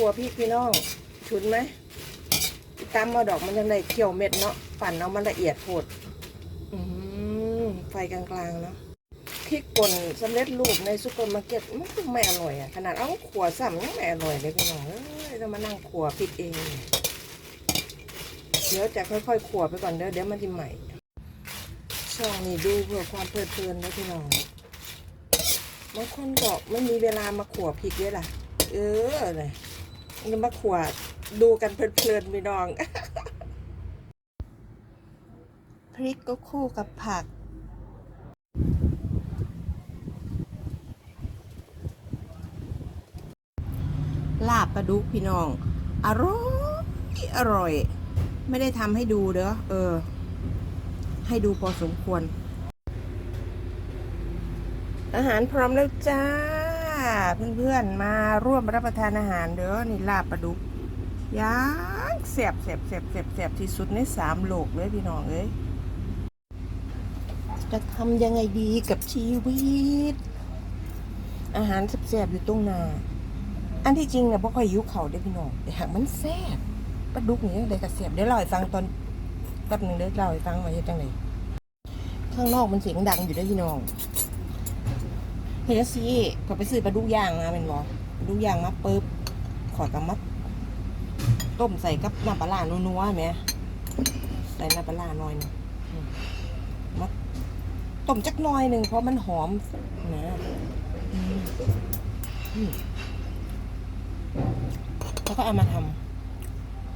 ขัวพริกพี่น้องฉุนไหมตำมาดอกมันยังได้เคี่ยวเม็ดเนาะปั่นเอามันละเอียดโพดอืมไฟกลางๆเนาะพริกป่นสำเร็จรูปในซุปเปอร์มาร์เก็ตมันก็ไม่อร่อยอะ ขนาดเอาขัวซ้ำยังไม่อร่อยเลยพี่น้องเอ้ยต้องมานั่งขัวพริกเอง เดี๋ยวจะค่อยๆขัวไปก่อนเดี๋ยวเดี๋ยวมันจะใหม่ ช่องนี้ดูเพื่อความเพลิดเพลินนะพี่น้องบางคนก็ไม่มีเวลามาขัวพริกด้วยล่ะ เออเลย มันมาขวดูกันเพลินๆพี่น้อง พริกก็คู่กับผัก ลาบปลาดุกพี่น้อง อร่อย อร่อย ไม่ได้ทำให้ดูเด้อเออ ให้ดูพอสมควร อาหารพร้อมแล้วจ้า เพื่อนๆมาร่วมรับประทานอาหารเด้อนี่ลาบปลาดุกย่างแสบแสบแสบแสบแสบที่สุดในสามโลกเลยพี่น้องเอ้ยจะทำยังไงดีกับชีวิต อาหารแสบๆอยู่ตรงหน้าอันที่จริงเนี่ยบ่ค่อยหิวเข่าวเด้พี่น้องแต่หากมันแซ่บปลาดุกนี่ได้กระเสียบเดี๋ยวเล่าให้ฟังตอนแป๊บหนึงเดี๋ยวเล่าให้ฟังว่าเฮ็ดจังไดข้างนอกมันเสียงดังอยู่เด้พี่น้อง เฮ้ยสิก็ไปซื้อปลาดุกย่างมาเป็นบอปลาดุกย่างมาปุ๊บขอดกับมัดต้มใส่กับน้ำปลาร้านัวๆไหมใส่น้ำปลาร้าหน่อยหนึงมมัดต้มจักหน่อยหนึ่งเพราะมันหอมนะอือแล้วก็เอามาท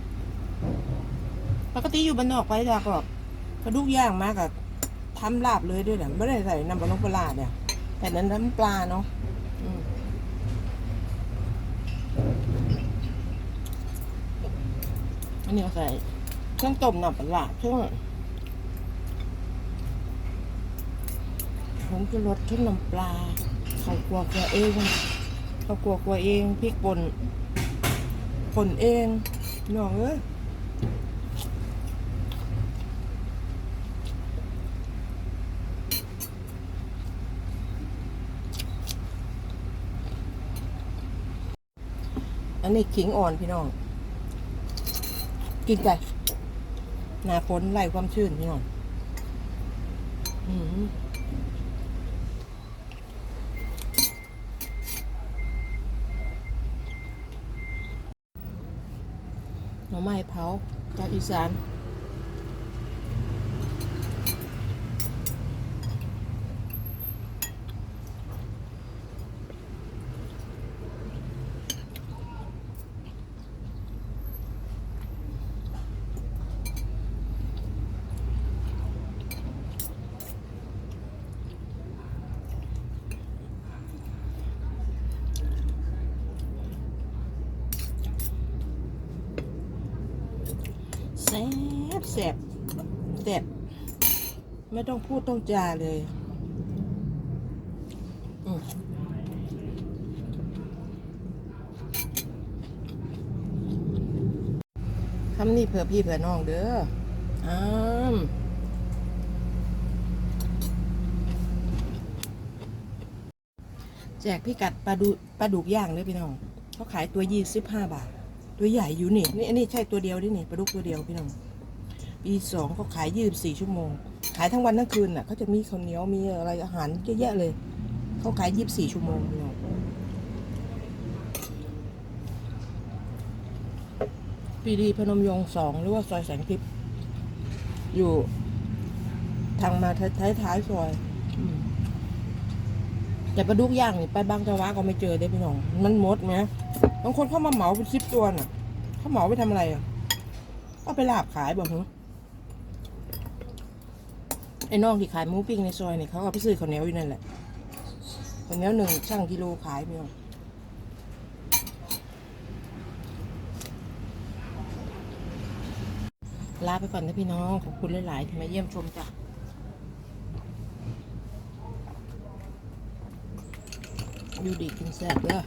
ำปกติอยู่บ้านนอกไปจากก็ปลาดุกย่างมากกับทำลาบเลยด้วยเนี่ยไม่ได้ใส่น้ำปลาลงปลาร้าเนี่ย แต่นั้นน้ำปลาเนาะอันนี้ใส่เครื่องต้มหน้ำปลาเครื่องผงชูรสเครื่องน้ำปลาเขากลัวกลัวเองเขากลัวกลัวเองพริกป่นป่นเองน้องเอ้ย อันนี้ขิงอ่อนพี่น้อง กินไปหนาฝนไล่ความชื้นพี่น้องอืมหน่อไม้เผาจากอีสาน แซ่บแซ่บแซ่บไม่ต้องพูดต้องจาเลยอืมคำนี้เผื่อพี่เผื่อน้องเด้ออ้ามแจกพี่กัดปลาดุปลาดุกย่างเลยพี่น้อง เขาขายตัวยี่สิบห้าบาท ตัวใหญ่อยู่นี่นี่อันนี้ใช่ตัวเดียวดินี่ปลาดุกตัวเดียวพี่น้องปีสองเขาขายยี่สิบสี่ชั่วโมง ขายทั้งวันทั้งคืนน่ะเขาจะมีข้าวเหนียวมีอะไรอาหารเยอะแยะเลยเขาขายยี่สิบสี่ชั่วโมงพี่น้องปีดีพนมยงสองหรือว่าซอยแสงทิพย์อยู่ทางมาท้ายท้ายซอย อืม แต่ปลาดุกย่างนี่ไปบางจังหวะก็ไม่เจอได้พี่น้อง มันหมดไหมบางคนเข้ามาเหมาเป็นสิบตัวน่ะ เขาเหมาไปทำอะไรอะเอาไปลาบขายบอกเหรอไอ้น้องที่ขายหมูปิ้งในซอยเนี่ยเขาก็ไปซื้อข้าวเหนียวอยู่นั่นแหละข้าวเหนียวหนึ่งช่างกิโลขายพี่น้องลาไปก่อนนะพี่น้องขอบคุณหลายๆที่มาเยี่ยมชมจ้ะ อยู่ดีกินแซ่บเด้อ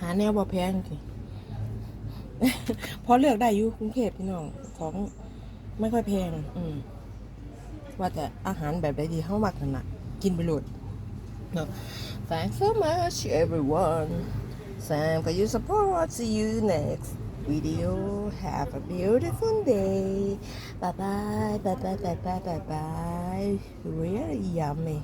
หาแนวบ่แพงสิพอเลือกได้อยู่กรุงเทพพี่น้องของไม่ค่อยแพง อืมว่าแต่อาหารแบบใดดีเข้ามักขนาดกินไปโหลดเนาะ Thanks so much everyone Sam, can you support? See you next video. Have a beautiful day. Bye bye, bye bye, bye bye, bye bye. Really yummy.